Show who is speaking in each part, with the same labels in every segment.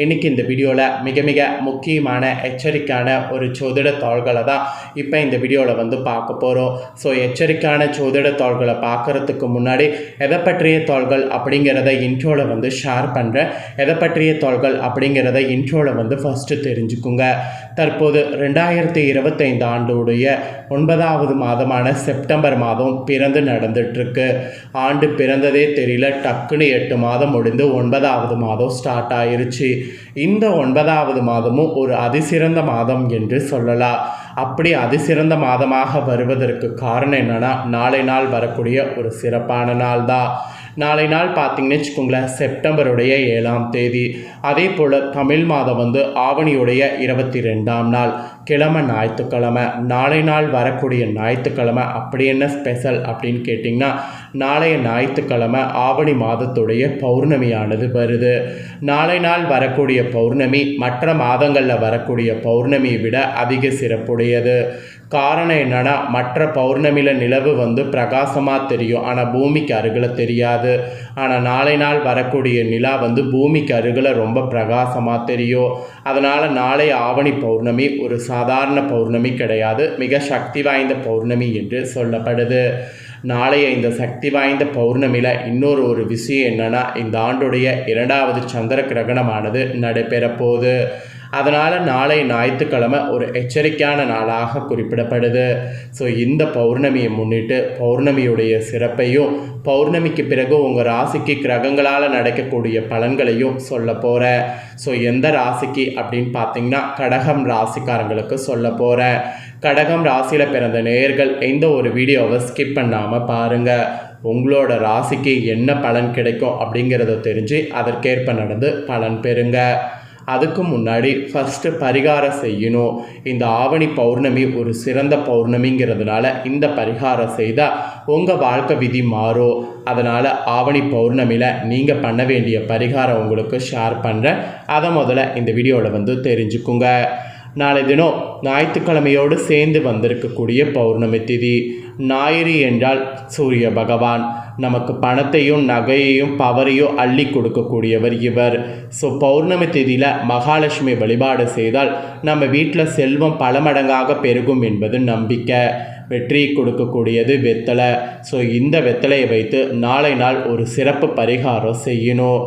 Speaker 1: இன்றைக்கி இந்த வீடியோவில் மிக மிக முக்கியமான எச்சரிக்கையான ஒரு சோதிட தாள்களை தான் இப்போ இந்த வீடியோவில் வந்து பார்க்க போகிறோம் ஸோ எச்சரிக்கையான சோதிட தாள்களை பார்க்குறதுக்கு முன்னாடி எதை பற்றிய தாள்கள் அப்படிங்கிறத இன்ட்ரோவில் வந்து ஷேர் பண்ணுறேன் எதை பற்றிய தாள்கள் அப்படிங்கிறத இன்ட்ரோவில் வந்து ஃபஸ்ட்டு தெரிஞ்சுக்குங்க. தற்போது ரெண்டாயிரத்தி இருபத்தைந்து ஆண்டுடைய ஒன்பதாவது மாதமான செப்டம்பர் மாதம் பிறந்து நடந்துட்டுருக்கு. ஆண்டு பிறந்ததே தெரியல டக்குன்னு எட்டு மாதம் முடிந்து ஒன்பதாவது மாதம் ஸ்டார்ட் ஆயிருச்சு. இந்த ஒன்பதாவது மாதமும் ஒரு அதிசிறந்த மாதம் என்று சொல்லலாம். அப்படி அதிசிறந்த மாதமாக வருவதற்கு காரணம் என்னன்னா நாளை நாள் வரக்கூடிய ஒரு சிறப்பான நாள் தான். நாளை நாள் பார்த்தீங்கன்னு வச்சுக்கோங்களேன் செப்டம்பருடைய ஏழாம் தேதி. அதே போல் தமிழ் மாதம் வந்து ஆவணியுடைய இருபத்தி ரெண்டாம் நாள் கிழமை ஞாயிற்றுக்கிழமை. நாளை நாள் வரக்கூடிய ஞாயிற்றுக்கிழமை அப்படி என்ன ஸ்பெஷல் அப்படின்னு கேட்டிங்கன்னா நாளைய ஞாயிற்றுக்கிழமை ஆவணி மாதத்துடைய பௌர்ணமியானது வருது. நாளை நாள் வரக்கூடிய பௌர்ணமி மற்ற மாதங்களில் வரக்கூடிய பௌர்ணமியை விட அதிக சிறப்புடையது. காரணம் என்னன்னா மற்ற பௌர்ணமியில் நிலவு வந்து பிரகாசமாக தெரியும். ஆனால் பூமிக்கு அருகில் தெரியாது. ஆனால் நாளை நாள் வரக்கூடிய நிலா வந்து பூமிக்கு அருகில் ரொம்ப பிரகாசமாக தெரியும். அதனால் நாளை ஆவணி பௌர்ணமி ஒரு சாதாரண பௌர்ணமி கிடையாது. மிக சக்தி வாய்ந்த பௌர்ணமி என்று சொல்லப்படுது. நாளைய இந்த சக்தி வாய்ந்த பௌர்ணமியில் இன்னொரு ஒரு விஷயம் என்னென்னா இந்த ஆண்டுடைய இரண்டாவது சந்திர கிரகணமானது நடைபெறப்போகுது. அதனால் நாளை ஞாயிற்றுக்கிழமை ஒரு எச்சரிக்கையான நாளாக குறிப்பிடப்படுது. ஸோ இந்த பௌர்ணமியை முன்னிட்டு பௌர்ணமியுடைய சிறப்பையும் பௌர்ணமிக்கு பிறகு உங்கள் ராசிக்கு கிரகங்களால் நடக்கக்கூடிய பலன்களையும் சொல்ல போகிறேன் ஸோ எந்த ராசிக்கு அப்படின்னு பார்த்தீங்கன்னா கடகம் ராசிக்காரங்களுக்கு சொல்ல போகிறேன் கடகம் ராசியில் பிறந்த நேயர்கள் எந்த ஒரு வீடியோவை ஸ்கிப் பண்ணாமல் பாருங்கள் உங்களோட ராசிக்கு என்ன பலன் கிடைக்கும் அப்படிங்கிறத தெரிஞ்சு அதற்கேற்ப நடந்து பலன் பெறுங்க. அதுக்கு முன்னாடி ஃபஸ்ட்டு பரிகாரம் செய்யணும். இந்த ஆவணி பௌர்ணமி ஒரு சிறந்த பௌர்ணமிங்கிறதுனால இந்த பரிகாரம் செய்தால் உங்கள் வாழ்க்கை விதி மாறும். அதனால் ஆவணி பௌர்ணமியில் நீங்கள் பண்ண வேண்டிய பரிகாரம் உங்களுக்கு ஷேர் பண்ணுறேன் அதை முதல்ல இந்த வீடியோவில் வந்து தெரிஞ்சுக்குங்க. நாளை தினம் ஞாயிற்றுக்கிழமையோடு சேர்ந்து வந்திருக்கக்கூடிய பௌர்ணமி திதி. ஞாயிறு என்றால் சூரிய பகவான். நமக்கு பணத்தையும் நகையையும் பவரையும் அள்ளி கொடுக்கக்கூடியவர் இவர். ஸோ பௌர்ணமி தேதியில் மகாலட்சுமி வழிபாடு செய்தால் நம்ம வீட்டில் செல்வம் பல மடங்காக பெருகும் என்பது நம்பிக்கை. வெற்றி கொடுக்கக்கூடியது வெத்தலை. ஸோ இந்த வெத்தலையை வைத்து நாளை நாள் ஒரு சிறப்பு பரிகாரம் செய்யணும்.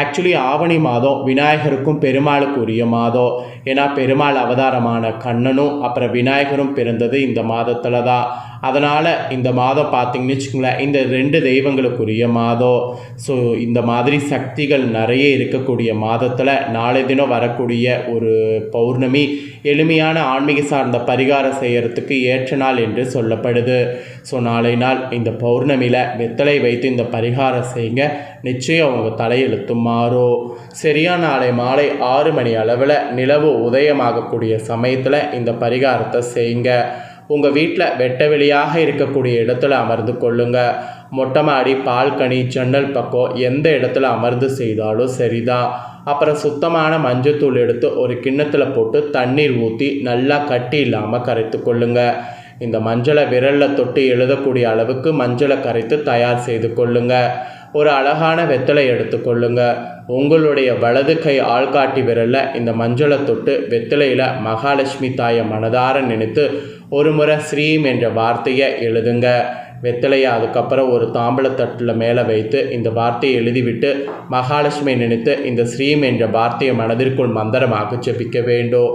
Speaker 1: ஆக்சுவலி ஆவணி மாதம் விநாயகருக்கும் பெருமாளுக்கு உரிய மாதம். ஏன்னா பெருமாள் அவதாரமான கண்ணனும் அப்புறம் விநாயகரும் பிறந்தது இந்த மாதத்தில் தான். அதனால் இந்த மாதம் பார்த்திங்கன்னு வச்சுக்கோங்களேன் இந்த ரெண்டு தெய்வங்களுக்குரிய மாதம். ஸோ இந்த மாதிரி சக்திகள் நிறைய இருக்கக்கூடிய மாதத்தில் நாளை தினம் வரக்கூடிய ஒரு பௌர்ணமி எளிமையான ஆன்மீக சார்ந்த பரிகாரம் செய்கிறதுக்கு ஏற்ற நாள் என்று சொல்லப்படுது. ஸோ நாளை நாள் இந்த பௌர்ணமியில் வெத்தலை வைத்து இந்த பரிகாரம் செய்யுங்க. நிச்சயம் உங்கள் தலையெழுத்தும் மாறும். சரியா? நாளை மாலை ஆறு மணி அளவில் நிலவு உதயமாகக்கூடிய சமயத்தில் இந்த பரிகாரத்தை செய்யுங்க. உங்கள் வீட்டில் வெட்ட வெளியாக இருக்கக்கூடிய இடத்துல அமர்ந்து கொள்ளுங்க. மொட்டை மாடி பால்கனி ஜன்னல் பக்கம் எந்த இடத்துல அமர்ந்து செய்தாலும் சரிதான். அப்புறம் சுத்தமான மஞ்சத்தூள் எடுத்து ஒரு கிண்ணத்தில் போட்டு தண்ணீர் ஊற்றி நல்லா கட்டி இல்லாமல் கரைத்து கொள்ளுங்க. இந்த மஞ்சளை விரலில் தொட்டு எழுதக்கூடிய அளவுக்கு மஞ்சளை கரைத்து தயார் செய்து கொள்ளுங்க. ஒரு அழகான வெத்தலை எடுத்துக்கொள்ளுங்கள் உங்களுடைய வலது கை ஆள்காட்டி விரலில் இந்த மஞ்சளை தொட்டு வெத்தலையில் மகாலட்சுமி தாயை மனதார நினைத்து ஒரு முறை ஸ்ரீம் என்ற வார்த்தையை எழுதுங்க. வெத்தலையை அதுக்கப்புறம் ஒரு தாம்பளத்தட்டில் மேலே வைத்து இந்த வார்த்தையை எழுதிவிட்டு மகாலட்சுமி நினைத்து இந்த ஸ்ரீம் என்ற வார்த்தையை மனதிற்குள் மந்திரமாக ஜெபிக்க வேண்டும்.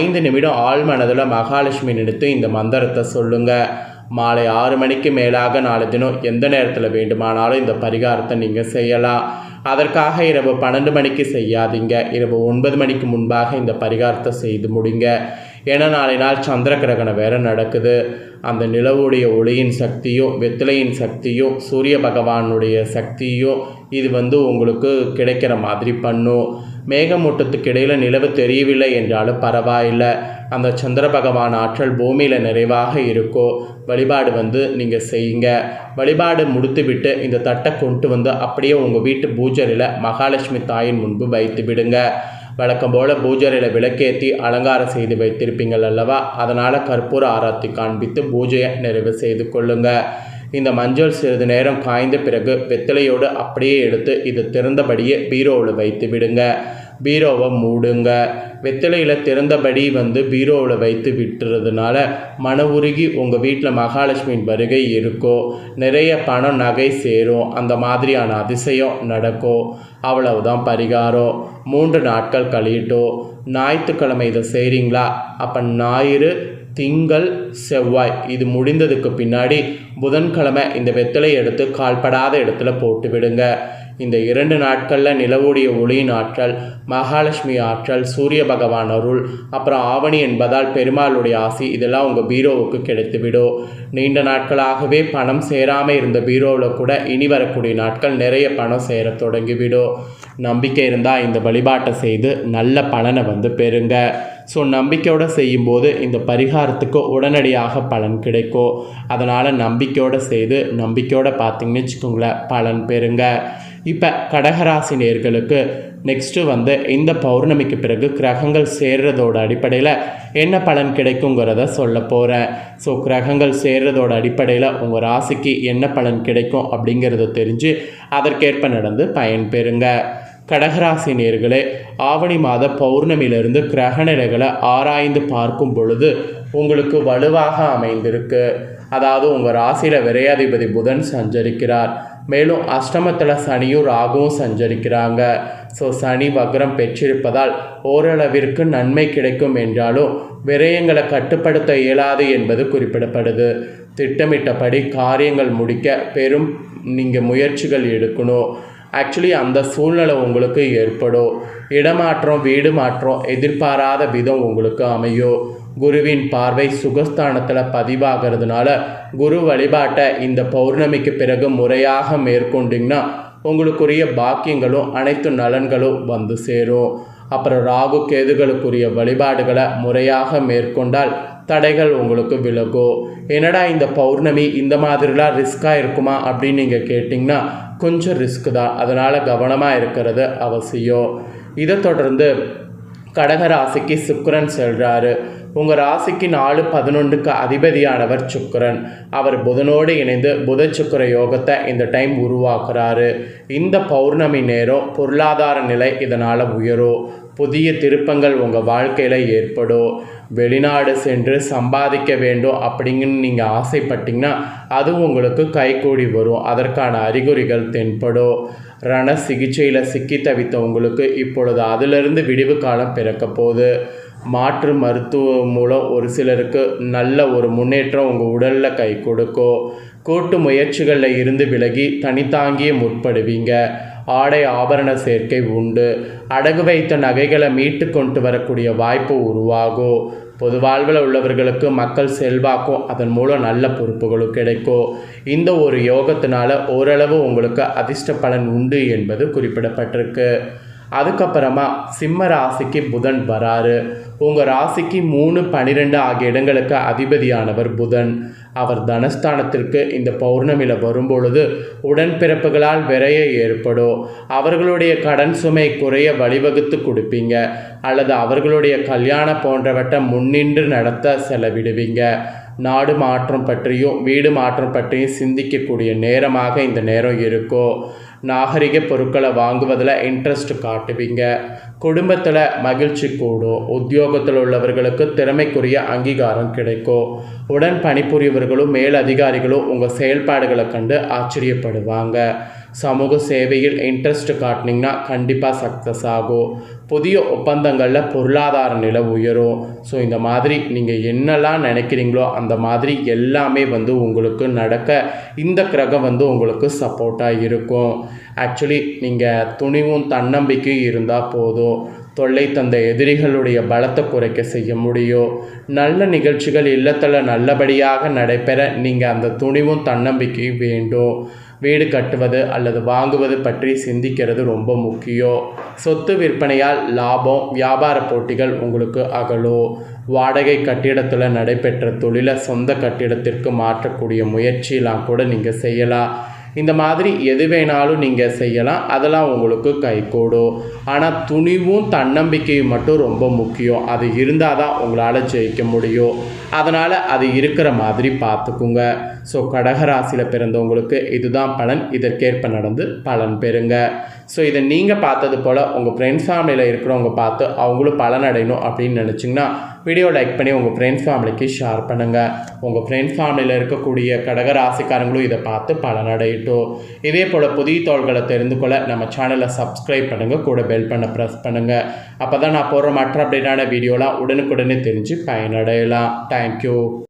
Speaker 1: ஐந்து நிமிடம் ஆழ்மனதில் மகாலட்சுமி நினைத்து இந்த மந்திரத்தை சொல்லுங்கள் மாலை ஆறு மணிக்கு மேலாக நாளை தினம் எந்த நேரத்தில் வேண்டுமானாலும் இந்த பரிகாரத்தை நீங்கள் செய்யலாம். அதற்காக இரவு பன்னெண்டு மணிக்கு செய்யாதீங்க. இரவு ஒன்பது மணிக்கு முன்பாக இந்த பரிகாரத்தை செய்து முடிங்க. ஏன்னா நாளை நாள் சந்திர கிரகணம் வேற நடக்குது. அந்த நிலவுடைய ஒளியின் சக்தியும் வெத்திலையின் சக்தியும் சூரிய பகவானுடைய சக்தியும் இது வந்து உங்களுக்கு கிடைக்கிற மாதிரி பண்ணும். மேகமூட்டத்துக்கு இடையில் நிலவு தெரியவில்லை என்றாலும் பரவாயில்லை. அந்த சந்திர பகவான் ஆற்றல் பூமியில் நிறைவாக இருக்கோ? வழிபாடு வந்து நீங்கள் செய்யுங்க. வழிபாடு முடித்துவிட்டு இந்த தட்டை கொண்டு வந்து அப்படியே உங்கள் வீட்டு பூஜரில் மகாலட்சுமி தாயின் முன்பு வைத்து விடுங்க. வழக்கம் போல் பூஜரையில் விளக்கேற்றி அலங்காரம் செய்து வைத்திருப்பீங்கள் அல்லவா? அதனால் கற்பூர ஆராத்தி காண்பித்து பூஜையை நிறைவு செய்து கொள்ளுங்கள் இந்த மஞ்சள் சிறிது நேரம் காய்ந்த பிறகு வெத்தலையோடு அப்படியே எடுத்து இது திறந்தபடியே பீரோவில் வைத்து விடுங்க. பீரோவை மூடுங்க. வெத்தலையில் திறந்தபடி வந்து பீரோவில் வைத்து விட்டுறதுனால மன உருகி உங்கள் வீட்டில் மகாலட்சுமியின் வருகை இருக்கும் நிறைய பணம் நகை சேரும். அந்த மாதிரியான அதிசயம் நடக்கும் அவ்வளவுதான் பரிகாரம். மூன்று நாட்கள் கழியட்டும் ஞாயிற்றுக்கிழமை இதை செய்கிறீங்களா அப்போ ஞாயிறு திங்கள் செவ்வாய். இது முடிந்ததுக்கு பின்னாடி புதன்கிழமை இந்த வெத்தலை எடுத்து கால்படாத இடத்துல போட்டு விடுங்க. இந்த இரண்டு நாட்களில் நிலவுடைய ஒளியின் ஆற்றல் மகாலட்சுமி ஆற்றல் சூரிய பகவான் அருள் அப்புறம் ஆவணி என்பதால் பெருமாளுடைய ஆசி இதெல்லாம் உங்கள் பீரோவுக்கு கிடைத்துவிடும். நீண்ட நாட்களாகவே பணம் சேராமல் இருந்த பீரோவில் கூட இனி வரக்கூடிய நாட்கள் நிறைய பணம் சேர தொடங்கிவிடும். நம்பிக்கை இருந்தால் இந்த வழிபாட்டை செய்து நல்ல பலனை வந்து பெறுங்க. ஸோ நம்பிக்கையோடு செய்யும்போது இந்த பரிகாரத்துக்கு உடனடியாக பலன் கிடைக்கும். அதனால் நம்பிக்கையோடு செய்து நம்பிக்கையோடு பார்த்தீங்கன்னு வச்சுக்கோங்களேன் பலன் பெறுங்க. இப்போ கடகராசி நேர்களுக்கு நெக்ஸ்ட்டு வந்து இந்த பௌர்ணமிக்கு பிறகு கிரகங்கள் சேர்றதோட அடிப்படையில் என்ன பலன் கிடைக்குங்கிறத சொல்ல போகிறேன் ஸோ கிரகங்கள் சேர்றதோட அடிப்படையில் உங்கள் ராசிக்கு என்ன பலன் கிடைக்கும் அப்படிங்கிறத தெரிஞ்சு அதற்கேற்ப நடந்து பயன் பெறுங்க. கடகராசி நேர்களே ஆவணி மாத பௌர்ணமியிலிருந்து கிரகநிலைகளை ஆராய்ந்து பார்க்கும் பொழுது உங்களுக்கு வலுவாக அமைந்திருக்கு. அதாவது உங்கள் ராசியில் விரையாதிபதி புதன் சஞ்சரிக்கிறார். மேலும் அஷ்டமத்தில் சனியும் ராகுவும் சஞ்சரிக்கிறாங்க. ஸோ சனி வக்ரம் பெற்றிருப்பதால் ஓரளவிற்கு நன்மை கிடைக்கும் என்றாலும் விரயங்களை கட்டுப்படுத்த இயலாது என்பது குறிப்பிடப்படுது. திட்டமிட்டபடி காரியங்கள் முடிக்க பெரும் நீங்கள் முயற்சிகள் எடுக்கணும். ஆக்சுவலி அந்த சூழ்நிலை உங்களுக்கு ஏற்படும். இடமாற்றம் வீடு மாற்றம் எதிர்பாராத விதம் உங்களுக்கு அமையும். குருவின் பார்வை சுகஸ்தானத்தில் பதிவாகிறதுனால குரு வழிபாட்டை இந்த பௌர்ணமிக்கு பிறகு முறையாக மேற்கொண்டிங்கன்னா உங்களுக்குரிய பாக்கியங்களும் அனைத்து நலன்களும் வந்து சேரும். அப்புறம் ராகு கேதுகளுக்குரிய வழிபாடுகளை முறையாக மேற்கொண்டால் தடைகள் உங்களுக்கு விலகும் என்னடா இந்த பௌர்ணமி இந்த மாதிரிலாம் ரிஸ்க்காக இருக்குமா அப்படின்னு நீங்கள் கேட்டிங்கன்னா கொஞ்சம் ரிஸ்க் தான். அதனால் கவனமாக இருக்கிறது அவசியம். இதை தொடர்ந்து கடகராசிக்கு ராசிக்கு செல்கிறாரு உங்கள் ராசிக்கு நாலு பதினொன்றுக்கு அதிபதியானவர் சுக்கரன். அவர் புதனோடு இணைந்து புத சுக்கர யோகத்தை இந்த டைம் உருவாக்குறாரு. இந்த பௌர்ணமி நேரம் பொருளாதார நிலை இதனால் உயரும். புதிய திருப்பங்கள் உங்கள் வாழ்க்கையில் ஏற்படும். வெளிநாடு சென்று சம்பாதிக்க வேண்டும் அப்படிங்கன்னு நீங்கள் ஆசைப்பட்டீங்கன்னா அது உங்களுக்கு கைகூடி வரும். அதற்கான அறிகுறிகள் தென்படும். ரண சிகிச்சையில் சிக்கி தவித்த உங்களுக்கு இப்பொழுது அதிலிருந்து விடிவு காலம் பிறக்க போகுது. மாற்று மருத்துவம் மூலம் ஒரு சிலருக்கு நல்ல ஒரு முன்னேற்றம் உங்கள் உடலில் கை கொடுக்கும் கூட்டு முயற்சிகளில் இருந்து விலகி தனித்தாங்கியே முற்படுவீங்க. ஆடை ஆபரண சேர்க்கை உண்டு. அடகு வைத்த நகைகளை மீட்டு கொண்டு வரக்கூடிய வாய்ப்பு உருவாகும் பொது வாழ்வில் உள்ளவர்களுக்கு மக்கள் செல்வாக்கும் அதன் மூலம் நல்ல பொறுப்புகளும் கிடைக்கும் இந்த ஒரு யோகத்தினால ஓரளவு உங்களுக்கு அதிர்ஷ்ட பலன் உண்டு என்பது குறிப்பிடப்பட்டிருக்கு. அதுக்கப்புறமா சிம்ம ராசிக்கு புதன் வராரு. உங்கள் ராசிக்கு மூணு பன்னிரெண்டு ஆகிய இடங்களுக்கு அதிபதியானவர் புதன். அவர் தனஸ்தானத்திற்கு இந்த பௌர்ணமியில் வரும்பொழுது உடன்பிறப்புகளால் விரைய ஏற்படும். அவர்களுடைய கடன் சுமை குறைய வழிவகுத்து கொடுப்பீங்க. அல்லது அவர்களுடைய கல்யாணம் போன்றவற்றை முன்னின்று நடத்த செலவிடுவீங்க. நாடு மாற்றம் பற்றியும் வீடு மாற்றம் பற்றியும் சிந்திக்கக்கூடிய நேரமாக இந்த நேரம் இருக்கும். நாகரிக பொருட்களை வாங்குவதில் இன்ட்ரெஸ்ட் காட்டுவீங்க. குடும்பத்தில் மகிழ்ச்சி கூடும். உத்தியோகத்தில் உள்ளவர்களுக்கு திறமைக்குரிய அங்கீகாரம் கிடைக்கும். உடன் பணிபுரியவர்களும் மேல் அதிகாரிகளும் உங்கள் செயல்பாடுகளை கண்டு ஆச்சரியப்படுவாங்க. சமூக சேவையில் இன்ட்ரெஸ்ட் காட்டினீங்கன்னா கண்டிப்பாக சக்ஸஸ் ஆகும். புதிய ஒப்பந்தங்களில் பொருளாதார நிலை உயரும். ஸோ இந்த மாதிரி நீங்கள் என்னெல்லாம் நினைக்கிறீங்களோ அந்த மாதிரி எல்லாமே வந்து உங்களுக்கு நடக்க இந்த கிரகம் வந்து உங்களுக்கு சப்போர்ட்டாக இருக்கும். ஆக்சுவலி நீங்கள் துணிவும் தன்னம்பிக்கையும் இருந்தால் போதும். தொல்லை தந்த எதிரிகளுடைய பலத்தை குறைக்க செய்ய முடியும் நல்ல நிகழ்ச்சிகள் இல்லத்தில் நல்லபடியாக நடைபெற நீங்கள் அந்த துணிவும் தன்னம்பிக்கையும் வேண்டும் வீடு கட்டுவது அல்லது வாங்குவது பற்றி சிந்திக்கிறது ரொம்ப முக்கியம் சொத்து விற்பனையால் லாபம் வியாபார போட்டிகள் உங்களுக்கு அகலும் வாடகை கட்டிடத்தில் நடைபெற்ற தொழிலை சொந்த கட்டிடத்திற்கு மாற்றக்கூடிய முயற்சியெலாம் கூட நீங்கள் செய்யலாம். இந்த மாதிரி எது வேணாலும் நீங்கள் செய்யலாம். அதெல்லாம் உங்களுக்கு கைகூடும். ஆனால் துணிவும் தன்னம்பிக்கையும் மட்டும் ரொம்ப முக்கியம். அது இருந்தால் தான் உங்களால் ஜெயிக்க முடியும். அதனால் அது இருக்கிற மாதிரி பார்த்துக்குங்க ஸோ கடகராசியில் பிறந்தவங்களுக்கு இதுதான் பலன். இதற்கேற்ப நடந்து பலன் பெறுங்க. ஸோ இதை நீங்கள் பார்த்தது போல் உங்கள் ஃப்ரெண்ட்ஸ் ஃபேமிலியில் இருக்கிறவங்க பார்த்து அவங்களும் பலன் அடையணும் அப்படின்னு நினச்சிங்கன்னா வீடியோ லைக் பண்ணி உங்கள் ஃப்ரெண்ட்ஸ் ஃபேமிலிக்கு ஷேர் பண்ணுங்கள் உங்கள் ஃப்ரெண்ட்ஸ் ஃபேமிலியில் இருக்கக்கூடிய கடக ராசிக்காரங்களும் இதை பார்த்து பலனடையட்டும். இதே போல் புதிய தோள்களை தெரிந்து கொள்ள நம்ம சேனலை சப்ஸ்கிரைப் பண்ணுங்கள் கூட பெல் பண்ண ப்ரெஸ் பண்ணுங்கள் அப்போ தான் நான் போடுற மற்ற அப்டேட்டான வீடியோலாம் உடனுக்குடனே தெரிஞ்சு பயனடையலாம். தேங்க்யூ